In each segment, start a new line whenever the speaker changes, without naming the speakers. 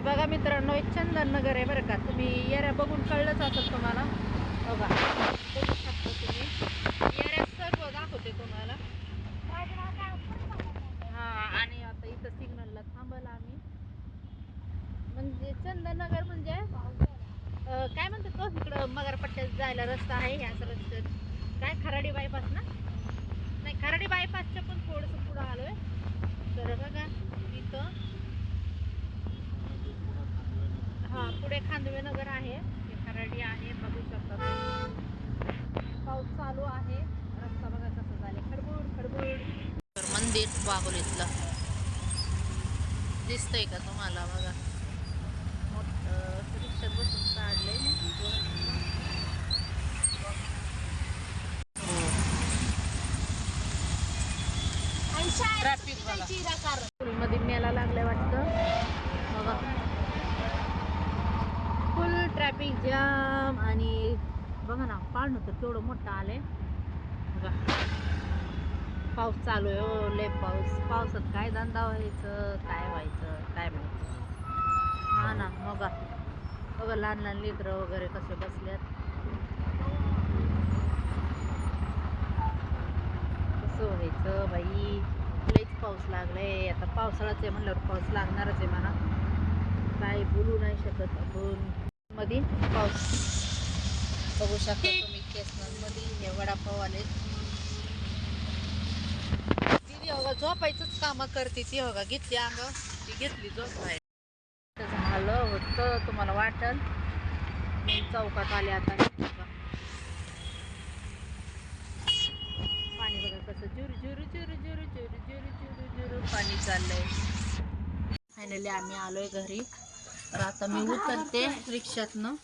हे बघा मित्रांनो एक चंदन नगर आहे बरं का. तुम्ही येऱ्या बघून कळलंच असेल तुम्हाला. बघा. बघू शकता तुम्ही येऱ्या सर्व दाखवते तुम्हाला. हा आणि आता इथं सिग्नलला थांबल आम्ही. म्हणजे चंदननगर म्हणजे काय म्हणतात तो? इकडं मगरपट्ट्यात जायला रस्ता आहे ह्याच रस्त्यात काय? खराडी बायपास ना? नाही खराडी बायपासच्या पण थोडंसं पुढं आलोय तर बघा इथं हा पुढे खांदवे नगर आहे. हे खराडी आहे. बघू शकता तुम्ही. पाऊस चालू आहे. रस्ता बघा कसं झाले खडबूड खडबूड. मंदिर वाघोलीतलं दिसतंय का तुम्हाला? बघा. मोठं रिक्षात बसून काढले ट्रॅफिकमध्ये मेला लागलाय वाटतं बघा फुल ट्रॅफिक जाम आणि बघा ना पाळणं तर केवढं मोठं आलंय. बघा पाऊस चालू आहे हो लय पाऊस. पावसात काय धंदा व्हायचं काय व्हायचं काय माहिती. हा ना बघा बघा लहान लहान लेकरं वगैरे कसे बसल्यात. कसं व्हायचं बाई? लईच पाऊस लागलाय. आता पावसाळाच आहे म्हणल्यावर पाऊस लागणारच आहे म्हणा. काय बोलू नाही शकत आपण. मध्ये पाऊस. बघू शकता तुम्ही केसमध्ये हे वडापाव आले ती बघा झोपायचंच कामं करते ती बघा घेतली अंग. ती घेतली झोपाय झालं होतं तुम्हाला वाटल. मी चौकात आले आता. पाणी बघा कसं जुरू झुरू जुरू झुरू जुरू जुरू जुरू झुरू पाणी चाललंय. फायनली आम्ही आलोय घरी. तर आता मी उतरते रिक्षातनं.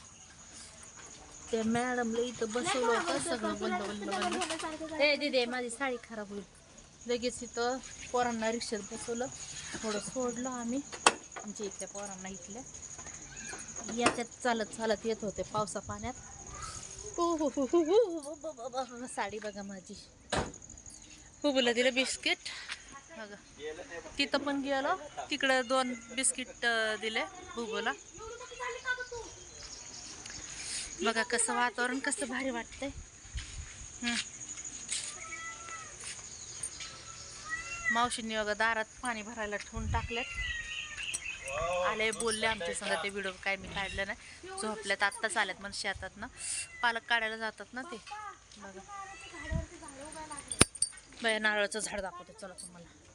ते मॅडमला इथं बसवलं होतं सगळं बंद बंद बंद. ए दिदे माझी साडी खराब होईल. लगेच इथं पोरांना रिक्षात बसवलं. थोडं सोडलं आम्ही. आमच्या इथल्या पोरांना इथल्या. याच्यात चालत चालत येत होते पावसा पाण्यात. हो साडी बघा माझी. हुबूला दिलं बिस्किट. बघा. तिथं पण गेलो. तिकडं दोन बिस्किट दिले बुबूला. बघा कसं वातावरण कसं भारी वाटतंय. मावशींनी बघा दारात पाणी भरायला ठेवून टाकल्यात आले बोलले आमच्या संग ते व्हिडिओ काय मी काढलं नाही. झोपल्यात आत्ताच आल्यात मग शेतात ना. पालक काढायला जातात ना ते. बघा. बाया नारळाचं झाड दाखवते चला तुम्हाला.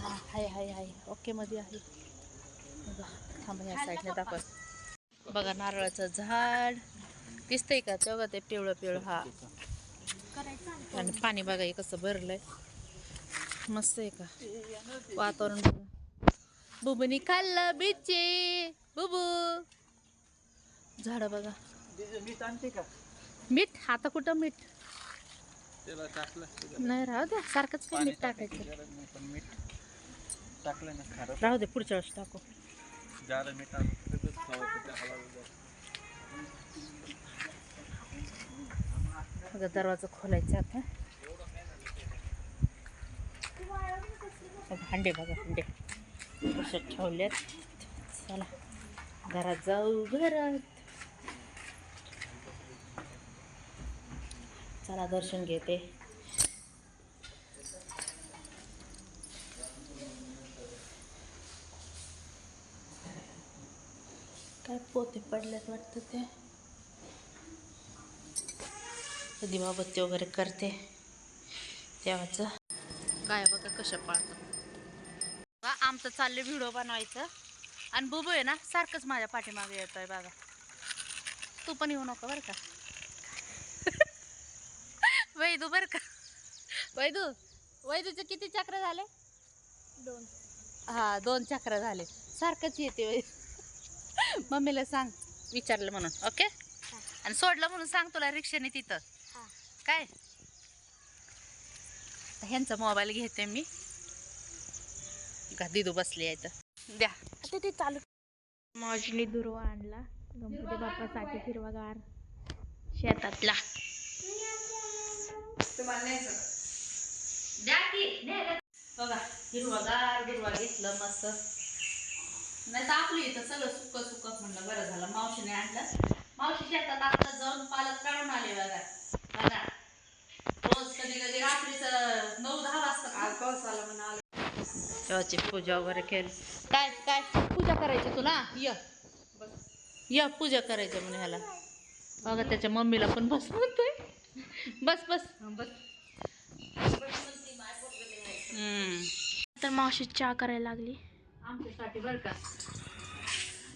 हाय हाय हाय. ओके मध्ये आहे. बघा थांबा ह्या साईडला दाखव बघा नारळाचं झाड. दिसतंय का? तेव्हा ते पिवळं पिवळं. हा. आणि पाणी बघा हे कसं भरलंय. मस्त आहे का? वातावरण बघा. बुबूनी खाल्लं बिच्चे. बुबू. झाड बघा.
मीठ?
आता कुठं मीठ?
त्याला टाकलं
नाही राहू द्या. सारखंच काय मीठ टाकायचं.
गरज नाही पण मीठ टाकलं ना खारं.
राहू दे पुढच्या वेळेस टाकू.
जाडं मीठ आणून त्याचंच खावं ते हळूहळू
बघा दरवाजा खोलायचा आता. बघा, हंडे बघा हंडे. कसे ठेवलेत चला. घरात जाऊ घरात. चला दर्शन घेते. काय पोते पडल्यात वाटतं ते? दिमाबत्ती वगैरे करते. तेव्हाच काय बघा कसं पाळतं आमचं चाललं व्हिडिओ बनवायचं. आणि बुबू आहे ना सारखंच माझ्या पाठीमागे येतोय बघा. तू पण येऊ नको बरं का? वैदू बरं का. वैदू वैदूचे किती चक्र झाले? दोन. हा दोन चक्र झाले. सारखंच येते वै मम्मीला सांग विचारलं म्हणून ओके? आणि सोडलं म्हणून सांग तुला रिक्षाने तिथं. काय? ह्यांचा मोबाईल घेते मी. का दिदू बसली आहे तर द्या. आता ते चालू मावशीने दुर्वा आणला. गणपती बाप्पासाठी हिरवागार शेतातला. द्या की बघा हिरवागार हिरवा घेतलं मस्त. नाही तर आपली इथं सगळं सुक सुक म्हणलं बरं झालं. मावशीने आणलं. मावशी शेतात आता जाऊन पालक काढून आले बघा. बघा. रोज कधी कधी रात्रीचं नऊ दहा वाजता.
आज पाऊस आला म्हणून आलं.
देवाची पूजा वगैरे केली. काय काय? पूजा करायची तुला? य. य पूजा करायची म्हणे ह्याला. बघा त्याच्या मम्मीला पण बस म्हणतोय बस बस.
बस.
हम्म.
तर मावशी चहा करायला लागली.
आमच्यासाठी बरं का.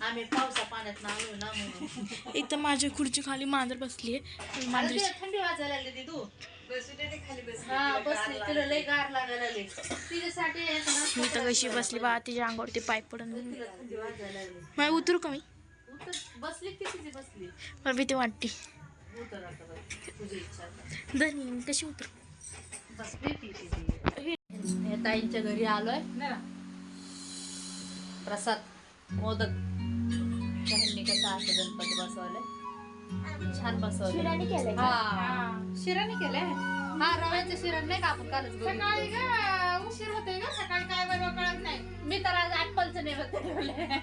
आम्ही पावसा पाण्यात आलो ना म्हणून.
एक तर माझ्या खुर्ची खाली मांजर बसली आहे मांजरी
थंडी वाजायला लागली ती तू. हा
मी तर कशी बसली बा तिच्या अंगावरती पाईप पडून. मला उतरू का मी?
उतर. बसली
मला भीती वाटते.
इच्छा.
धनी कशी उतरू?
हे ताईंच्या घरी आलोय. प्रसाद मोदक. त्यांनी कसं असं गणपती बसवले. छान बसवले. हा. शिराने केलंय हा रव्याचं शिरण नाही का आपण कालच
सकाळी
बघितलं.
का उशीर होते का सकाळी काय बरोबर कळत नाही.
मी तर आज ऍपलचं नैवेद्य ठेवलंय.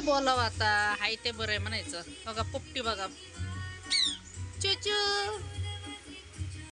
काय बोलावं आता. हाय ते बरं आहे म्हणायचं. बघा पोपटी बघा. चुचू.